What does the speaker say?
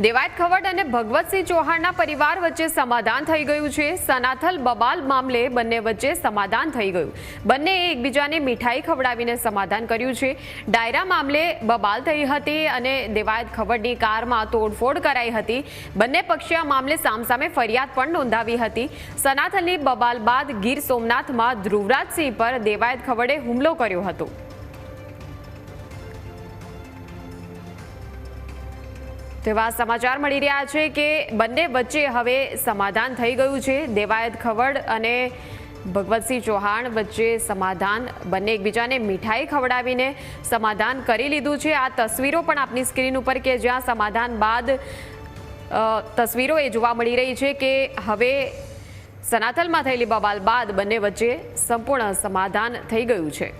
દેવાયત ખવડ અને ભગવતસિંહ ચૌહાણના પરિવાર વચ્ચે સમાધાન થઈ ગયું છે. સનાથલ બબાલ મામલે બંને વચ્ચે સમાધાન થઈ ગયું. બંનેએ એકબીજાને મીઠાઈ ખવડાવીને સમાધાન કર્યું છે. ડાયરા મામલે બબાલ થઈ હતી અને દેવાયત ખવડની કારમાં તોડફોડ કરાઈ હતી. બંને પક્ષે આ મામલે સામસામે ફરિયાદ પણ નોંધાવી હતી. સનાથલની બબાલ બાદ ગીર સોમનાથમાં ધ્રુવરાજસિંહ પર દેવાયત ખવડે હુમલો કર્યો હતો. તેવા સમાચાર મળી રહ્યા છે કે બંને વચ્ચે હવે સમાધાન થઈ ગયું છે. દેવાયત ખવડ અને ભગવતસિંહ ચૌહાણ વચ્ચે સમાધાન બંને એકબીજાને મીઠાઈ ખવડાવીને સમાધાન કરી લીધું છે. આ તસવીરો પણ આપની સ્ક્રીન ઉપર કે જ્યાં સમાધાન બાદ તસવીરો એ જોવા મળી રહી છે કે હવે સનાથલમાં થયેલી બવાલ બાદ બંને વચ્ચે સંપૂર્ણ સમાધાન થઈ ગયું છે.